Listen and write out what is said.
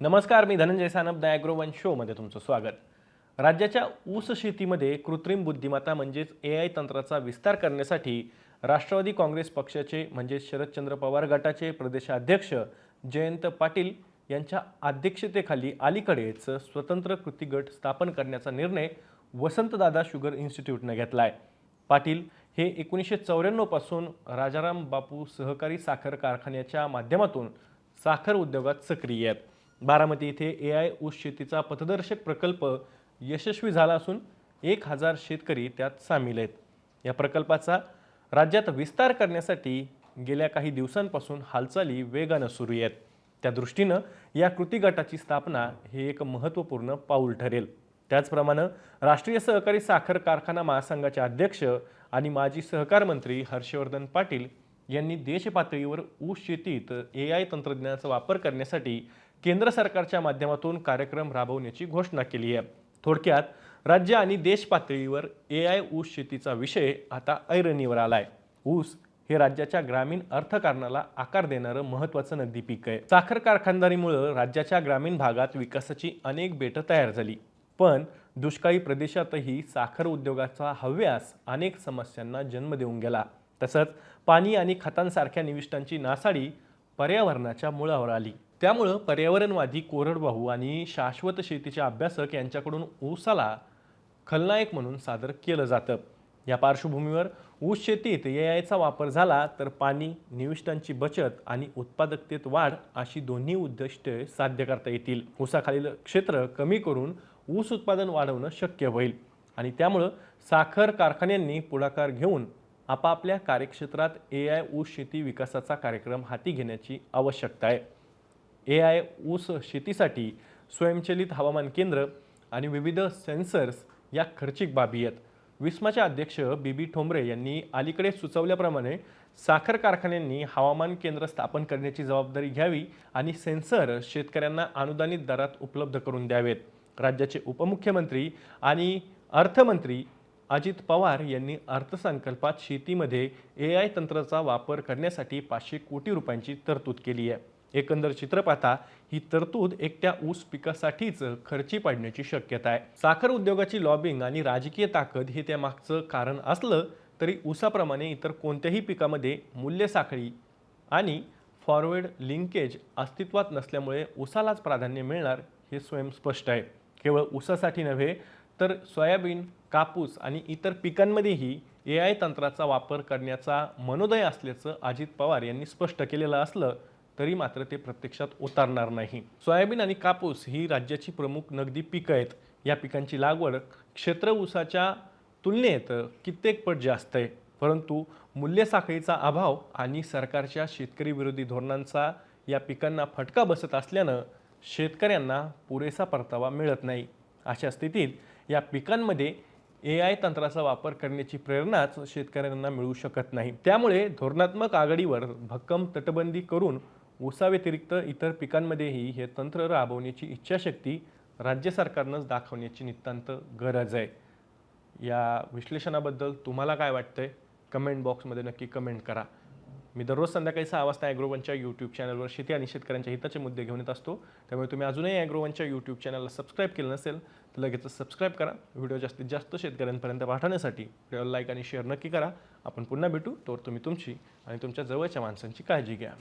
नमस्कार मी Dhananjay Sanap the agro one शोमध्ये तुमचं स्वागत. राज्याच्या ऊस शेतीमध्ये कृत्रिम बुद्धिमत्ता म्हणजेच ए आय तंत्राचा विस्तार करण्यासाठी राष्ट्रवादी काँग्रेस पक्षाचे म्हणजेच शरदचंद्र पवार गटाचे प्रदेशाध्यक्ष जयंत पाटील यांच्या अध्यक्षतेखाली अलीकडेच स्वतंत्र कृती गट स्थापन करण्याचा निर्णय वसंतदादा शुगर इन्स्टिट्यूटनं घेतला आहे पाटील हे एकोणीसशे चौऱ्याण्णवपासून राजाराम बापू सहकारी साखर कारखान्याच्या माध्यमातून साखर उद्योगात सक्रिय आहेत. बारामती येथे ए आय ऊस शेतीचा पथदर्शक प्रकल्प यशस्वी झाला असून एक हजार शेतकरी त्यात सामील आहेत. या प्रकल्पाचा राज्यात विस्तार करण्यासाठी गेल्या काही दिवसांपासून हालचाली वेगानं सुरू आहेत. त्या दृष्टीनं या कृती गटाची स्थापना हे एक महत्त्वपूर्ण पाऊल ठरेल. त्याचप्रमाणे राष्ट्रीय सहकारी साखर कारखाना महासंघाचे अध्यक्ष आणि माजी सहकार मंत्री हर्षवर्धन पाटील यांनी देशपातळीवर ऊस शेतीत ए आय तंत्रज्ञानाचा वापर करण्यासाठी केंद्र सरकारच्या माध्यमातून कार्यक्रम राबवण्याची घोषणा केली आहे. थोडक्यात राज्य आणि देश पातळीवर ए आय ऊस शेतीचा विषय आता ऐरणीवर आलाय. ऊस हे राज्याच्या ग्रामीण अर्थकारणाला आकार देणारं महत्त्वाचं नगदी पीक आहे. साखर कारखानदारीमुळं राज्याच्या ग्रामीण भागात विकासाची अनेक बेटं तयार झाली. पण दुष्काळी प्रदेशातही साखर उद्योगाचा हव्यास अनेक समस्यांना जन्म देऊन गेला. तसंच पाणी आणि खतांसारख्या निविष्टांची नासाडी पर्यावरणाच्या मुळावर आली. त्यामुळं पर्यावरणवादी कोरडवाहू आणि शाश्वत शेतीचे अभ्यासक यांच्याकडून ऊसाला खलनायक म्हणून सादर केलं जातं. या पार्श्वभूमीवर ऊस शेतीत ए आयचा वापर झाला तर पाणी निविष्टांची बचत आणि उत्पादकतेत वाढ अशी दोन्ही उद्दिष्टे साध्य करता येतील. ऊसाखालील क्षेत्र कमी करून ऊस उत्पादन वाढवणं शक्य होईल. आणि त्यामुळं साखर कारखान्यांनी पुढाकार घेऊन आपापल्या कार्यक्षेत्रात ए आय ऊस शेती विकासाचा कार्यक्रम हाती घेण्याची आवश्यकता आहे. ए आय ऊस शेतीसाठी स्वयंचलित हवामान केंद्र आणि विविध सेन्सर्स या खर्चिक बाबी आहेत. विस्माचे अध्यक्ष बी बी ठोंबरे यांनी अलीकडे सुचवल्याप्रमाणे साखर कारखान्यांनी हवामान केंद्र स्थापन करण्याची जबाबदारी घ्यावी आणि सेन्सर शेतकऱ्यांना अनुदानित दरात उपलब्ध करून द्यावेत. राज्याचे उपमुख्यमंत्री आणि अर्थमंत्री अजित पवार यांनी अर्थसंकल्पात शेतीमध्ये ए आय तंत्राचा वापर करण्यासाठी पाचशे कोटी रुपयांची तरतूद केली आहे. एकंदर चित्र पाहता ही तरतूद एकट्या ऊस पिकासाठीच खर्ची पडण्याची शक्यता आहे. साखर उद्योगाची लॉबिंग आणि राजकीय ताकद हे त्यामागचं कारण असलं तरी ऊसाप्रमाणे इतर कोणत्याही पिकामध्ये मूल्य साखळी आणि फॉरवर्ड लिंकेज अस्तित्वात नसल्यामुळे ऊसालाच प्राधान्य मिळणार हे स्वयंस्पष्ट आहे. केवळ ऊसासाठी नव्हे तर सोयाबीन कापूस आणि इतर पिकांमध्येही ए आय तंत्राचा वापर करण्याचा मनोदय असल्याचं अजित पवार यांनी स्पष्ट केलेलं असलं तरी मात्र ते प्रत्यक्षात उतारणार नाही. सोयाबीन आणि कापूस ही राज्याची प्रमुख नगदी पिकं आहेत. या पिकांची लागवड क्षेत्र ऊसाच्या तुलनेत कित्येक पट जास्त आहे. परंतु मूल्य साखळीचा अभाव आणि सरकारच्या शेतकरी विरोधी धोरणांचा या पिकांना फटका बसत असल्यानं शेतकऱ्यांना पुरेसा परतावा मिळत नाही. अशा स्थितीत या पिकांमध्ये ए आय तंत्राचा वापर करण्याची प्रेरणाच शेतकऱ्यांना मिळू शकत नाही. त्यामुळे धोरणात्मक आघाडीवर भक्कम तटबंदी करून ऊसाव्यतिरिक्त इतर पिकांमध्येही हे तंत्र राबवण्याची इच्छाशक्ती राज्य सरकारनंच दाखवण्याची नितांत गरज आहे. या विश्लेषणाबद्दल तुम्हाला काय वाटतंय? कमेंट बॉक्समध्ये नक्की कमेंट करा. मी दररोज संध्याकाळी सहा वाजता ॲग्रोवनच्या यूट्यूब चॅनलवर शेती आणि शेतकऱ्यांच्या हिताचे मुद्दे घेऊन येत असतो. त्यामुळे तुम्ही अजूनही ॲग्रोवनच्या यूट्यूब चॅनलला सबस्क्राईब केलं नसेल तर लगेच सबस्क्राईब करा. व्हिडिओ जास्तीत जास्त शेतकऱ्यांपर्यंत पाठवण्यासाठी व्हिडिओला लाईक आणि शेअर नक्की करा. आपण पुन्हा भेटू. तोवर तुम्ही तुमची आणि तुमच्या जवळच्या माणसांची काळजी घ्या.